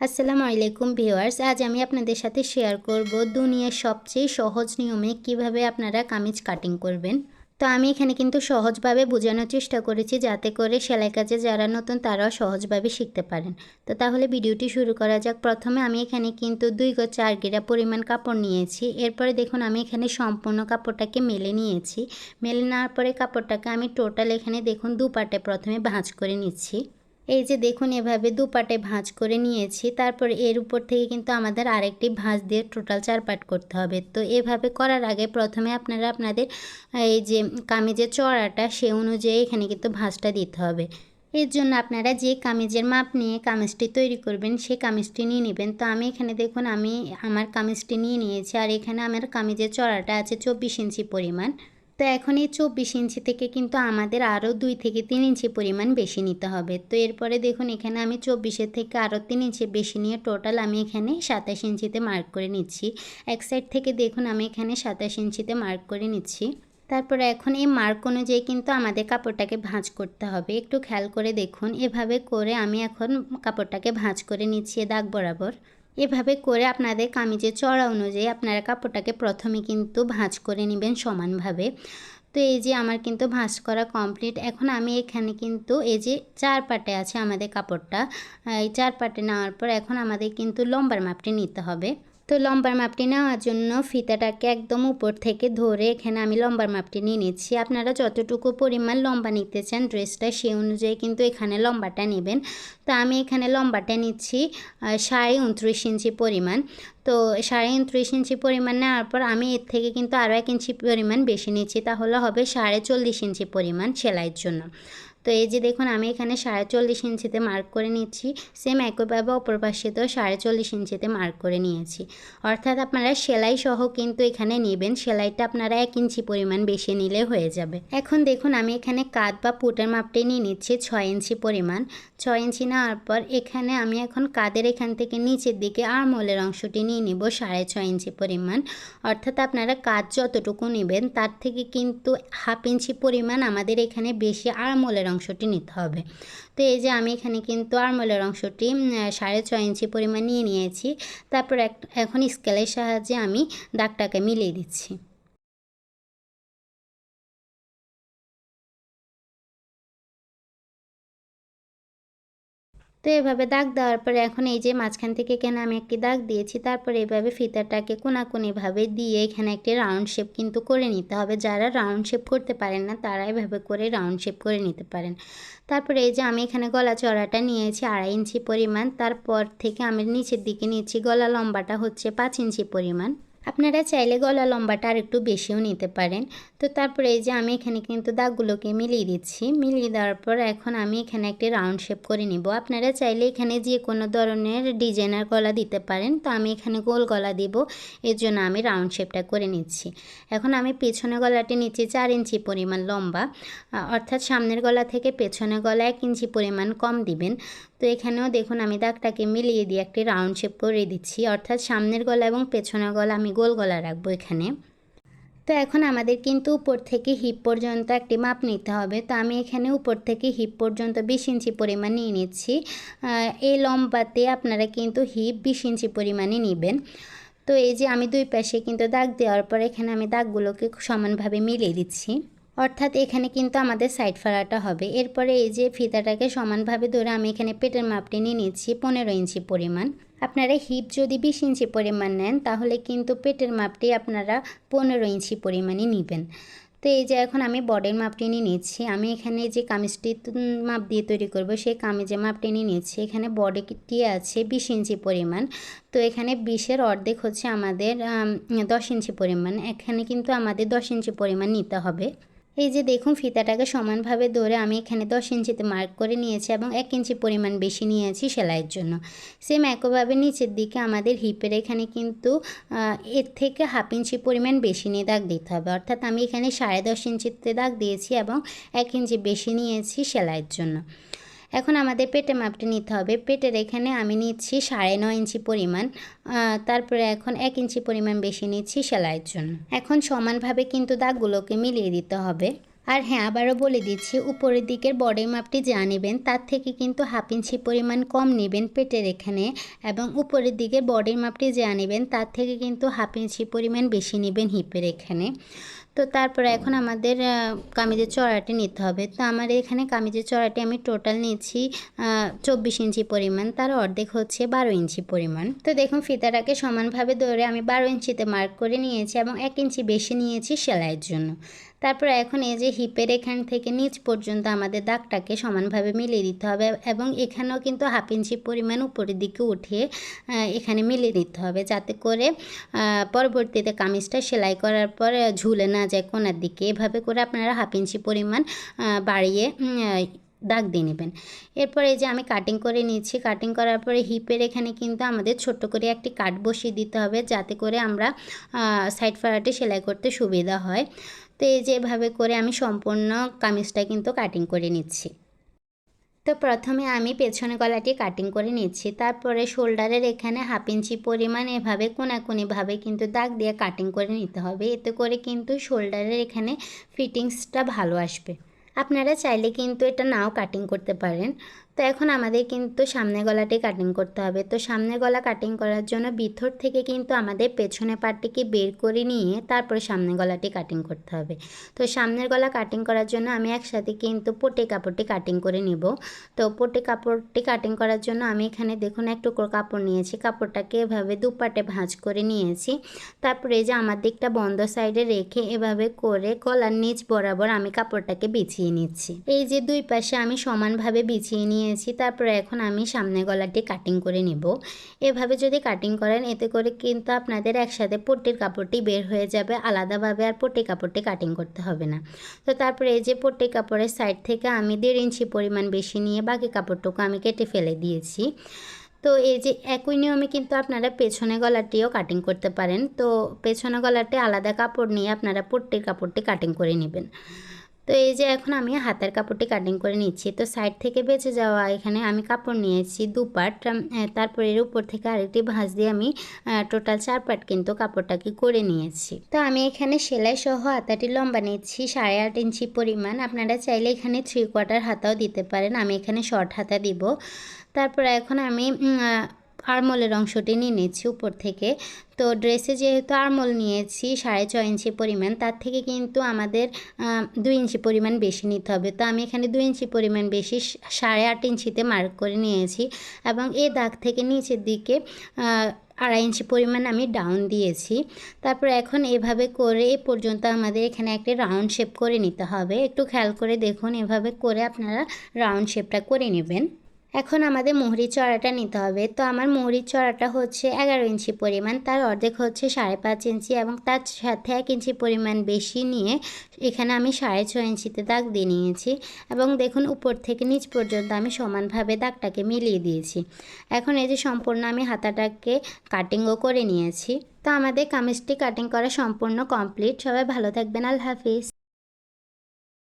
আসসালামু আলাইকুম ভিউয়ার্স, আজ আমি আপনাদের সাথে শেয়ার করব দুনিয়ার সবচেয়ে সহজ নিয়মে কীভাবে আপনারা কামিজ কাটিং করবেন। তো আমি এখানে কিন্তু সহজভাবে বোঝানোর চেষ্টা করেছি যাতে করে সেলাই কাজে যারা নতুন তারাও সহজভাবে শিখতে পারেন। তো তাহলে ভিডিওটি শুরু করা যাক। প্রথমে আমি এখানে কিন্তু দুই গো চার গিরা পরিমাণ কাপড় নিয়েছি। এরপরে দেখুন আমি এখানে সম্পূর্ণ কাপড়টাকে মেলে নিয়েছি। মেলে নেওয়ার পরে কাপড়টাকে আমি টোটাল এখানে দেখুন দু দুপাটে প্রথমে ভাঁজ করে নিচ্ছি। এই যে দেখুন, এভাবে দুপাটে ভাঁজ করে নিয়েছি। তারপর এর উপর থেকে কিন্তু আমাদের আরেকটি ভাঁজ দিয়ে টোটাল চার পাট করতে হবে। তো এভাবে করার আগে প্রথমে আপনারা আপনাদের, এই যে কামিজের চড়াটা, সে অনুযায়ী এখানে কিন্তু ভাঁজটা দিতে হবে। এর জন্য আপনারা যে কামিজের মাপ নিয়ে কামিজটি তৈরি করবেন সেই কামিজটি নিয়ে নেবেন। তো আমি এখানে দেখুন, আমি আমার কামিজটি নিয়ে নিয়েছি। আর এখানে আমার কামিজের চড়াটা আছে চব্বিশ ইঞ্চি পরিমাণ। তো এখন এই চব্বিশ ইঞ্চি থেকে কিন্তু আমাদের আরও দুই থেকে তিন ইঞ্চি পরিমাণ বেশি নিতে হবে। তো এরপরে দেখুন, এখানে আমি চব্বিশের থেকে আরও তিন ইঞ্চি বেশি নিয়ে টোটাল আমি এখানে সাতাশ ইঞ্চিতে মার্ক করে নিচ্ছি। এক সাইড থেকে দেখুন, আমি এখানে সাতাশ ইঞ্চিতে মার্ক করে নিচ্ছি। তারপরে এখন এই মার্ক অনুযায়ী কিন্তু আমাদের কাপড়টাকে ভাঁজ করতে হবে। একটু খেয়াল করে দেখুন, এভাবে করে আমি এখন কাপড়টাকে ভাঁজ করে নিচ্ছি দাগ বরাবর। এভাবে করে আপনাদের কামিজের চড়া অনুযায়ী আপনারা কাপড়টাকে প্রথমে কিন্তু ভাঁজ করে নেবেন সমানভাবে। তো এই যে আমার কিন্তু ভাঁজ করা কমপ্লিট, এখন আমি এখানে কিন্তু এই যে চার পাটে আছে আমাদের কাপড়টা এই চার পাটে নেওয়ার পর এখন আমাদের কিন্তু লম্বার মাপটি নিতে হবে। তো লম্বার মাপটি নেওয়ার জন্য ফিতাটাকে একদম উপর থেকে ধরে এখানে আমি লম্বার মাপটি নিয়ে নিচ্ছি। আপনারা যতটুকু পরিমাণ লম্বা নিতে চান ড্রেসটা সেই অনুযায়ী কিন্তু এখানে লম্বাটা নেবেন। তো আমি এখানে লম্বাটা নিচ্ছি সাড়ে উনত্রিশ ইঞ্চি পরিমাণ। তো সাড়ে উনত্রিশ ইঞ্চি পরিমাণ নেওয়ার পর আমি এর থেকে কিন্তু আরও এক ইঞ্চি পরিমাণ বেশি নিচ্ছি, তাহলে হবে সাড়ে চল্লিশ ইঞ্চি পরিমাণ সেলাইয়ের জন্য। তো এই যে দেখুন, আমি এখানে সাড়ে চল্লিশ ইঞ্চিতে মার্ক করে নিচ্ছি। সেম একইভাবে অপর পাশে তো সাড়ে চল্লিশ ইঞ্চিতে মার্ক করে নিয়েছি। অর্থাৎ আপনারা সেলাই সহ কিন্তু এখানে নেবেন। সেলাইটা আপনারা এক ইঞ্চি পরিমাণ বেশি নিলে হয়ে যাবে। এখন দেখুন, আমি এখানে কাত বা পুটের মাপটি নিয়ে নিচ্ছি ছয় ইঞ্চি পরিমাণ। ছয় ইঞ্চি নেওয়ার পর এখানে আমি এখন কাদের এখান থেকে নিচের দিকে আরমোলের অংশটি নিয়ে নিব সাড়ে ছয় ইঞ্চি পরিমাণ। অর্থাৎ আপনারা কাজ যতটুকু নেবেন, তার থেকে কিন্তু হাফ ইঞ্চি পরিমাণ আমাদের এখানে বেশি আরমোলের অংশটি নিতে হবে। তো এই যে আমি এখানে কিন্তু আরমোলের অংশটি সাড়ে ছয় ইঞ্চি পরিমাণ নিয়ে নিয়েছি। তারপর এখন স্কেলের সাহায্যে আমি দাগটাকে মিলিয়ে দিচ্ছি। তো এভাবে দাগ দেওয়ার পরে এখন এই যে মাঝখান থেকে এখানে আমি একটি দাগ দিয়েছি, তারপরে এভাবে ফিতাটাকে কোনাকুনিভাবে দিয়ে এখানে একটি রাউন্ড শেপ কিন্তু করে নিতে হবে। যারা রাউন্ড শেপ করতে পারেন না, তারা এভাবে করে রাউন্ড শেপ করে নিতে পারেন। তারপরে এই যে আমি এখানে গলা চড়াটা নিয়েছি আড়াই ইঞ্চি পরিমাণ, তারপর থেকে আমি নিচের দিকে নিয়েছি, গলা লম্বাটা হচ্ছে পাঁচ ইঞ্চি পরিমাণ। আপনারা চাইলে গলা লম্বাটা আর একটু বেশিও নিতে পারেন। তো তারপরে এই যে আমি এখানে কিন্তু দাগগুলোকে মিলিয়ে দিচ্ছি। মিলিয়ে দেওয়ার পর এখন আমি এখানে একটি রাউন্ড শেপ করে নিব। আপনারা চাইলে এখানে যে কোনো ধরনের ডিজাইনার গলা দিতে পারেন। তো আমি এখানে গোল গলা দিব। এর জন্য আমি রাউন্ড শেপটা করে নিচ্ছি। এখন আমি পেছনে গলাটি নিচ্ছি চার ইঞ্চি পরিমাণ লম্বা। অর্থাৎ সামনের গলা থেকে পেছনে গলা এক ইঞ্চি পরিমাণ কম দিবেন। তো এখানেও দেখুন আমি দাগটাকে মিলিয়ে দিয়ে একটি রাউন্ড শেপ করে দিচ্ছি। অর্থাৎ সামনের গলা এবং পেছনের গলা আমি গোল গলা রাখব এখানে। তো এখন আমাদের কিন্তু উপর থেকে হিপ পর্যন্ত একটি মাপ নিতে হবে। তো আমি এখানে উপর থেকে হিপ পর্যন্ত বিশ ইঞ্চি পরিমাণ নিয়ে নিচ্ছি। এই লম্বাতে আপনারা কিন্তু হিপ বিশ ইঞ্চি পরিমাণে নেবেন। তো এই যে আমি দুই পাশে কিন্তু দাগ দেওয়ার পর এখানে আমি দাগগুলোকে সমানভাবে মিলিয়ে দিচ্ছি। অর্থাৎ এখানে কিন্তু আমাদের সাইড ফাড়াটা হবে। এরপরে এই যে ফিতাটাকে সমানভাবে ধরে আমি এখানে পেটের মাপটি নিয়ে নিচ্ছি, পনেরো ইঞ্চি পরিমাণ। আপনারা হিপ যদি বিশ ইঞ্চি পরিমাণ নেন, তাহলে কিন্তু পেটের মাপটি আপনারা পনেরো ইঞ্চি পরিমাণই নেবেন। তো এই যে এখন আমি বডির মাপটি নিয়ে নিচ্ছি আমি এখানে যে কামিজটি মাপ দিয়ে তৈরি করব, সেই কামিজের মাপটি নিয়ে নিচ্ছি এখানে বডিটি আছে বিশ ইঞ্চি পরিমাণ। তো এখানে বিশের অর্ধেক হচ্ছে আমাদের দশ ইঞ্চি পরিমাণ। এখানে কিন্তু আমাদের দশ ইঞ্চি পরিমাণ নিতে হবে। এই যে দেখুন, ফিতাটাকে সমানভাবে ধরে আমি এখানে দশ ইঞ্চিতে মার্ক করে নিয়েছি এবং এক ইঞ্চি পরিমাণ বেশি নিয়েছি সেলাইয়ের জন্য। সেম একইভাবে নিচের দিকে আমাদের হিপের এখানে কিন্তু এর থেকে হাফ ইঞ্চি পরিমাণ বেশি নিয়ে দাগ দিতে হবে। অর্থাৎ আমি এখানে সাড়ে দশ ইঞ্চিতে দাগ দিয়েছি এবং এক ইঞ্চি বেশি নিয়েছি সেলাইয়ের জন্য। এখন আমাদের পেটে মাপটি নিতে হবে। পেটের এখানে আমি নিচ্ছি সাড়ে নয় ইঞ্চি পরিমাণ। তারপরে এখন এক ইঞ্চি পরিমাণ বেশি নিচ্ছি সেলাইয়ের জন্য। এখন সমানভাবে কিন্তু দাগগুলোকে মিলিয়ে দিতে হবে। আর হ্যাঁ আবারও বলে দিচ্ছি, উপরের দিকের বডির মাপটি যা নেবেন, তার থেকে কিন্তু হাফ ইঞ্চি পরিমাণ কম নেবেন পেটের এখানে। এবং উপরের দিকের বডির মাপটি যা নেবেন, তার থেকে কিন্তু হাফ ইঞ্চি পরিমাণ বেশি নেবেন হিপের এখানে। তো তারপরে এখন আমাদের কামিজের চড়াটি নিতে হবে। তো আমার এখানে কামিজের চড়াটি আমি টোটাল নিয়েছি চব্বিশ ইঞ্চি পরিমাণ। তার অর্ধেক হচ্ছে বারো ইঞ্চি পরিমাণ। তো দেখুন, ফিতাটাকে সমানভাবে ধরে আমি বারো ইঞ্চিতে মার্ক করে নিয়েছি এবং এক ইঞ্চি বেশি নিয়েছি সেলাইয়ের জন্য। তারপর এখন এই যে হিপের এখান থেকে নিচ পর্যন্ত আমাদের দাগটাকে সমানভাবে মিলিয়ে দিতে হবে এবং এখানেও কিন্তু হাফ ইঞ্চি পরিমাণ উপরের দিকে উঠিয়ে এখানে মিলিয়ে দিতে হবে যাতে করে পরবর্তীতে কামিজটা সেলাই করার পর ঝুলে না যায় কোনার দিকে। এভাবে করে আপনারা হাফ ইঞ্চি পরিমাণ বাড়িয়ে দাগ দিয়ে নেবেন। এরপরে এই যে আমি কাটিং করে নিচ্ছি। কাটিং করার পরে হিপের এখানে কিন্তু আমাদের ছোট্ট করে একটি কাট বসিয়ে দিতে হবে যাতে করে আমরা সাইড ফাড়াটি সেলাই করতে সুবিধা হয়। তো এই যে এভাবে করে আমি সম্পূর্ণ কামিজটা কিন্তু কাটিং করে নিচ্ছি। তো প্রথমে আমি পেছনে গলাটি কাটিং করে নিচ্ছি, তারপরে শোল্ডারের এখানে হাফ ইঞ্চি পরিমাণ এভাবে কোনাকুনিভাবে কিন্তু দাগ দিয়ে কাটিং করে নিতে হবে, এতে করে কিন্তু শোল্ডারের এখানে ফিটিংসটা ভালো আসবে। আপনারা চাইলে কিন্তু এটা নাও কাটিং করতে পারেন। তো এখন আমাদের কিন্তু সামনে গলাটি কাটিং করতে হবে। তো সামনে গলা কাটিং করার জন্য ভিতর থেকে কিন্তু আমাদের পেছনে পাটটিকে বের করে নিয়ে তারপরে সামনে গলাটি কাটিং করতে হবে। তো সামনের গলা কাটিং করার জন্য আমি একসাথে কিন্তু পটে কাপড়টি কাটিং করে নিব। তো পটে কাপড়টি কাটিং করার জন্য আমি এখানে দেখুন এক টুকরো কাপড় নিয়েছি। কাপড়টাকে এভাবে দুপাটে ভাঁজ করে নিয়েছি। তারপরে যে আমার দিকটা বন্ধ সাইডে রেখে এভাবে করে গলার নিচ বরাবর আমি কাপড়টাকে বিছিয়ে নিচ্ছি। এই যে দুই পাশে আমি সমানভাবে বিছিয়ে নিয়েছি, তারপরে এখন আমি সামনে গলাটি কাটিং করে নিব। এভাবে যদি কাটিং করেন, এতে করে কিন্তু আপনাদের একসাথে পট্টির কাপড়টি বের হয়ে যাবে। আলাদাভাবে আর পট্টি কাপড়টি কাটিং করতে হবে না। তো তারপরে এই যে পট্টি কাপড়ের সাইড থেকে আমি দেড় ইঞ্চি পরিমাণ বেশি নিয়ে বাকি কাপড়টুকু আমি কেটে ফেলে দিয়েছি। তো এই যে একই নিয়মে কিন্তু আপনারা পেছনে গলাটিও কাটিং করতে পারেন। তো পেছনে গলাটি আলাদা কাপড় নিয়ে আপনারা পট্টির কাপড়টি কাটিং করে নেবেন। তো এই যে এখন আমি হাতের কাপড়টি কাটিং করে নিচ্ছি, তো সাইড থেকে বেঁচে যাওয়া এখানে আমি কাপড় নিয়েছি দু পাট তারপর এর উপর থেকে আরেকটি ভাঁজ দিয়ে আমি টোটাল চার পাট কিন্তু কাপড়টাকে করে নিয়েছি। তো আমি এখানে সেলাই সহ হাতাটি লম্বা নিচ্ছি, সাড়ে আট ইঞ্চি পরিমাণ। আপনারা চাইলে এখানে থ্রি কোয়ার্টার হাতাও দিতে পারেন, আমি এখানে শর্ট হাতা দিব। তারপর এখন আমি আরমোলের অংশটি নিয়ে নিচ্ছি উপর থেকে। তো ড্রেসে যেহেতু আরমোল নিয়েছি, সাড়ে ছয় ইঞ্চি পরিমাণ, তার থেকে কিন্তু আমাদের দুই ইঞ্চি পরিমাণ বেশি নিতে হবে। তো আমি এখানে দুই ইঞ্চি পরিমাণ বেশি সাড়ে আট ইঞ্চিতে মার্ক করে নিয়েছি এবং এই দাগ থেকে নিচের দিকে আড়াই ইঞ্চি পরিমাণ আমি ডাউন দিয়েছি। তারপর এখন এভাবে করে এ পর্যন্ত আমাদের এখানে একটা রাউন্ড শেপ করে নিতে হবে। একটু খেয়াল করে দেখুন, এভাবে করে আপনারা রাউন্ড শেপটা করে নেবেন। এখন আমাদের মোহরি চড়াটা নিতে হবে। তো আমার মোহরির চড়াটা হচ্ছে এগারো ইঞ্চি পরিমাণ, তার অর্ধেক হচ্ছে সাড়ে পাঁচ ইঞ্চি এবং তার সাথে এক ইঞ্চি পরিমাণ বেশি নিয়ে এখানে আমি সাড়ে ছয় ইঞ্চিতে দাগ দিয়ে নিয়েছি এবং দেখুন উপর থেকে নিচ পর্যন্ত আমি সমানভাবে দাগটাকে মিলিয়ে দিয়েছি। এখন এই যে সম্পূর্ণ আমি হাতাটাকে কাটিংও করে নিয়েছি। তো আমাদের কামিজটি কাটিং করা সম্পূর্ণ কমপ্লিট সবাই ভালো থাকবেন। আল্লাহ হাফিজ।